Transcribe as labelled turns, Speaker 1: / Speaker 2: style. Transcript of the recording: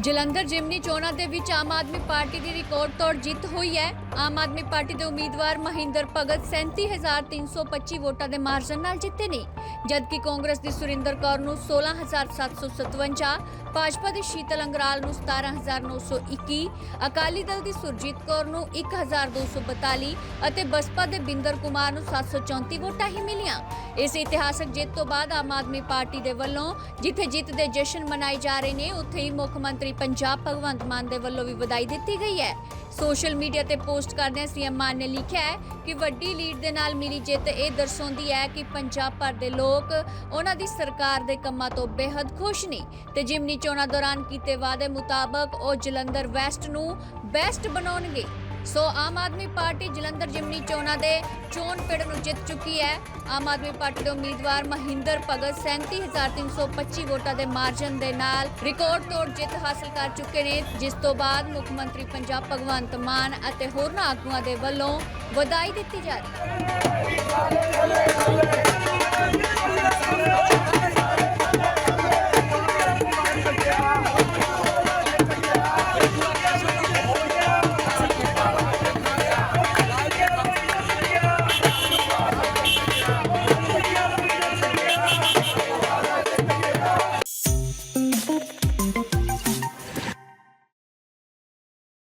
Speaker 1: ਜਲੰਧਰ ਜਿਮਨੀ ਚੋਣਾਂ ਦੇ ਵਿੱਚ ਆਮ ਆਦਮੀ ਪਾਰਟੀ ਦੀ ਰਿਕਾਰਡ ਤੋੜ ਜਿੱਤ ਹੋਈ ਹੈ। ਆਮ ਆਦਮੀ ਪਾਰਟੀ ਦੇ ਉਮੀਦਵਾਰ ਮਹਿੰਦਰ ਭਗਤ 37325 ਵੋਟਾਂ ਦੇ ਮਾਰਜਨ ਨਾਲ ਜਿੱਤੇ ਨੇ। ਜਦਕਿ ਕਾਂਗਰਸ ਦੀ ਸੁਰਿੰਦਰ ਕੌਰ ਨੂੰ 16757 ਭਾਜਪਾ ਦੇ ਸ਼ੀਤਲ ਅੰਗਰਾਲ ਨੂੰ 17921 ਅਕਾਲੀ ਦਲ ਦੀ ਸੁਰਜੀਤ ਕੌਰ ਨੂੰ 1242 ਅਤੇ ਬਸਪਾ ਦੇ ਬਿੰਦਰ ਕੁਮਾਰ ਨੂੰ 734 ਵੋਟਾਂ ਹੀ ਮਿਲੀਆਂ। ਇਸ ਇਤਿਹਾਸਕ ਜਿੱਤ ਤੋਂ ਬਾਅਦ ਆਮ ਆਦਮੀ ਪਾਰਟੀ ਦੇ ਵੱਲੋਂ ਜਿੱਥੇ ਜਿੱਤ ਦੇ ਜਸ਼ਨ ਮਨਾਏ ਜਾ ਰਹੇ ਨੇ, ਉੱਥੇ ਹੀ ਮੁੱਖ ਮੰਤਰੀ ਪੰਜਾਬ ਭਗਵੰਤ ਮਾਨ ਦੇ ਵੱਲੋਂ ਵੀ ਵਧਾਈ ਦਿੱਤੀ ਗਈ ਹੈ। ਸੋਸ਼ਲ ਮੀਡੀਆ ਤੇ ਪੋਸਟ ਕਰਦਿਆਂ ਸੀਐਮ ਮਾਨ ਨੇ ਲਿਖਿਆ ਹੈ ਕਿ ਵੱਡੀ ਲੀਡ ਦੇ ਨਾਲ ਮਿਲੀ ਜਿੱਤ ਇਹ ਦਰਸਾਉਂਦੀ ਹੈ ਕਿ ਪੰਜਾਬ ਭਰ ਦੇ ਲੋਕ ਉਹਨਾਂ ਦੀ ਸਰਕਾਰ ਦੇ ਕੰਮਾਂ ਤੋਂ ਬੇहद ਖੁਸ਼ ਨੇ ਤੇ ਜਿਮਨੀ ਚੋਣਾਂ ਦੌਰਾਨ ਕੀਤੇ ਵਾਅਦੇ ਮੁਤਾਬਕ ਉਹ ਜਲੰਧਰ ਵੈਸਟ ਨੂੰ ਬੈਸਟ ਬਣਾਉਣਗੇ। ਸੋ ਆਮ ਆਦਮੀ ਪਾਰਟੀ ਜਲੰਧਰ ਜਿਮਨੀ ਚੋਣਾਂ ਦੇ ਚੋਣ ਪਿੜ ਨੂੰ ਜਿੱਤ ਚੁੱਕੀ ਹੈ। ਆਮ ਆਦਮੀ ਪਾਰਟੀ ਦੇ ਉਮੀਦਵਾਰ ਮਹਿੰਦਰ ਭਗਤ 37325 ਵੋਟਾਂ ਦੇ ਮਾਰਜਨ ਦੇ ਨਾਲ ਰਿਕਾਰਡ ਤੋੜ ਜਿੱਤ ਹਾਸਲ ਕਰ ਚੁੱਕੇ ਨੇ, ਜਿਸ ਤੋਂ ਬਾਅਦ ਮੁੱਖ ਮੰਤਰੀ ਪੰਜਾਬ ਭਗਵੰਤ ਮਾਨ ਅਤੇ ਹੋਰਨਾਂ ਆਗੂਆਂ ਦੇ ਵੱਲੋਂ ਵਧਾਈ ਦਿੱਤੀ ਜਾ ਰਹੀ ਹੈ।